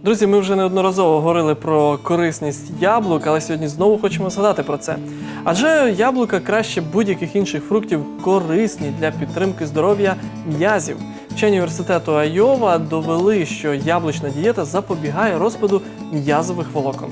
Друзі, ми вже неодноразово говорили про корисність яблук, але сьогодні знову хочемо згадати про це. Адже яблука краще будь-яких інших фруктів корисні для підтримки здоров'я м'язів. Вчені університету Айова довели, що яблучна дієта запобігає розпаду м'язових волокон.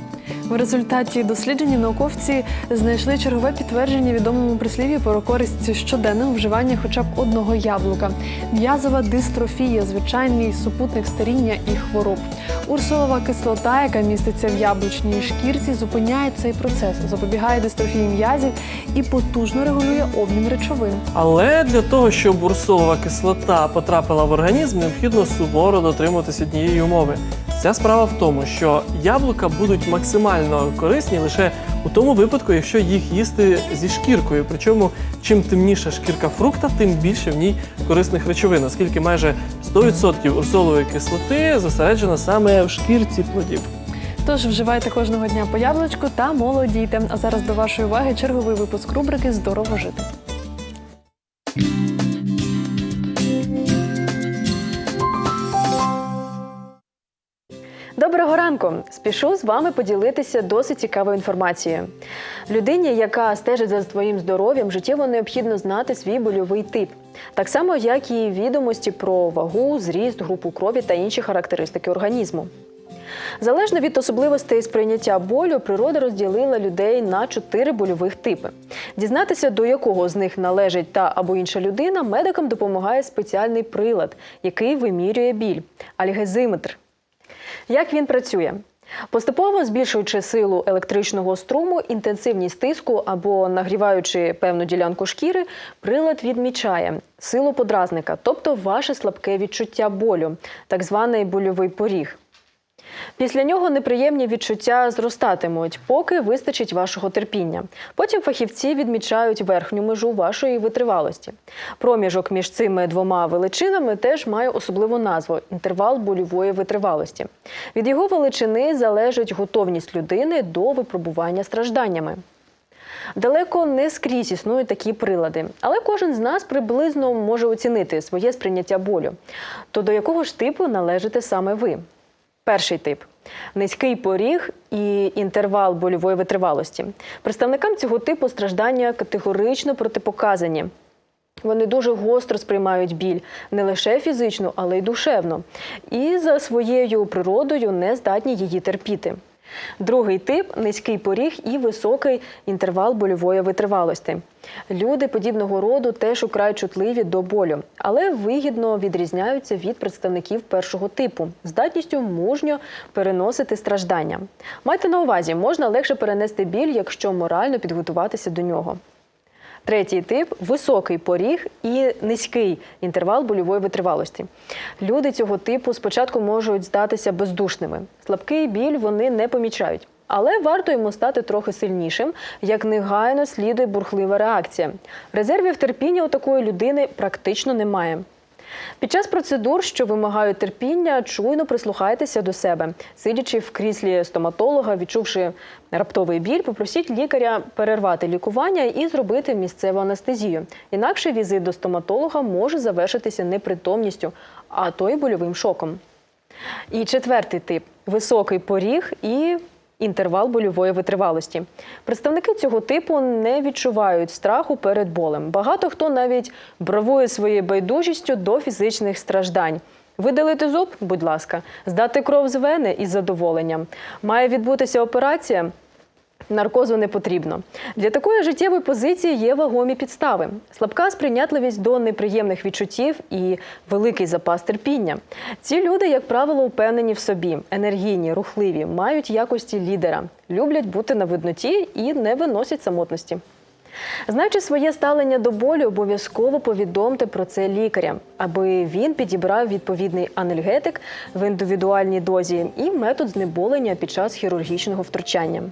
В результаті дослідження науковці знайшли чергове підтвердження відомому прислів'ю про користь щоденного вживання хоча б одного яблука. М'язова дистрофія звичайний супутник старіння і хвороб. Урсолова кислота, яка міститься в яблучній шкірці, зупиняє цей процес, запобігає дистрофії м'язів і потужно регулює обмін речовин. Але для того, щоб урсолова кислота потрапила в організм, необхідно суворо дотримуватись однієї умови. Ця справа в тому, що яблука будуть максимально корисні лише у тому випадку, якщо їх їсти зі шкіркою. Причому чим темніша шкірка фрукта, тим більше в ній корисних речовин, оскільки майже 100% урсолової кислоти зосереджено саме в шкірці плодів. Тож вживайте кожного дня по яблучку та молодійте. А зараз до вашої уваги черговий випуск рубрики Здорово жити. Доброго ранку! Спішу з вами поділитися досить цікавою інформацією. Людині, яка стежить за своїм здоров'ям, життєво необхідно знати свій больовий тип, так само як і відомості про вагу, зріст, групу крові та інші характеристики організму. Залежно від особливостей сприйняття болю, природа розділила людей на чотири больових типи. Дізнатися, до якого з них належить та або інша людина, медикам допомагає спеціальний прилад, який вимірює біль альгезиметр. Як він працює? Поступово збільшуючи силу електричного струму, інтенсивність тиску або нагріваючи певну ділянку шкіри, прилад відмічає силу подразника, тобто ваше слабке відчуття болю, так званий больовий поріг. Після нього неприємні відчуття зростатимуть, поки вистачить вашого терпіння. Потім фахівці відмічають верхню межу вашої витривалості. Проміжок між цими двома величинами теж має особливу назву інтервал больової витривалості. Від його величини залежить готовність людини до випробування стражданнями. Далеко не скрізь існують такі прилади, але кожен з нас приблизно може оцінити своє сприйняття болю. То до якого ж типу належите саме ви? Перший тип низький поріг і інтервал больової витривалості. Представникам цього типу страждання категорично протипоказані. Вони дуже гостро сприймають біль не лише фізично, але й душевно, і за своєю природою не здатні її терпіти. Другий тип низький поріг і високий інтервал больової витривалості. Люди подібного роду теж украй чутливі до болю, але вигідно відрізняються від представників першого типу здатністю мужньо переносити страждання. Майте на увазі, можна легше перенести біль, якщо морально підготуватися до нього. Третій тип високий поріг і низький інтервал больової витривалості. Люди цього типу спочатку можуть здатися бездушними. Слабкий біль вони не помічають. Але варто йому стати трохи сильнішим, як негайно слідує бурхлива реакція. Резервів терпіння у такої людини практично немає. Під час процедур, що вимагають терпіння, чуйно прислухайтеся до себе. Сидячи в кріслі стоматолога, відчувши раптовий біль, попросіть лікаря перервати лікування і зробити місцеву анестезію. Інакше візит до стоматолога може завершитися непритомністю, а то й больовим шоком. І четвертий тип високий поріг і інтервал больової витривалості. Представники цього типу не відчувають страху перед болем. Багато хто навіть бравує своєю байдужістю до фізичних страждань. Видалити зуб, будь ласка, здати кров з вени із задоволенням. Має відбутися операція. Наркозу не потрібно. Для такої життєвої позиції є вагомі підстави: слабка сприйнятливість до неприємних відчуттів і великий запас терпіння. Ці люди, як правило, впевнені в собі, енергійні, рухливі, мають якості лідера, люблять бути на видноті і не виносять самотності. Знаючи своє ставлення до болю, обов'язково повідомте про це лікарям, аби він підібрав відповідний анальгетик в індивідуальній дозі і метод знеболення під час хірургічного втручання.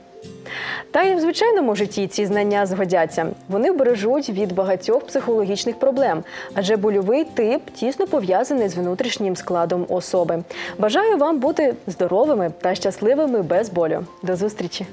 Та і в звичайному житті ці знання згодяться. Вони вбережуть від багатьох психологічних проблем, адже больовий тип тісно пов'язаний з внутрішнім складом особи. Бажаю вам бути здоровими та щасливими без болю. До зустрічі!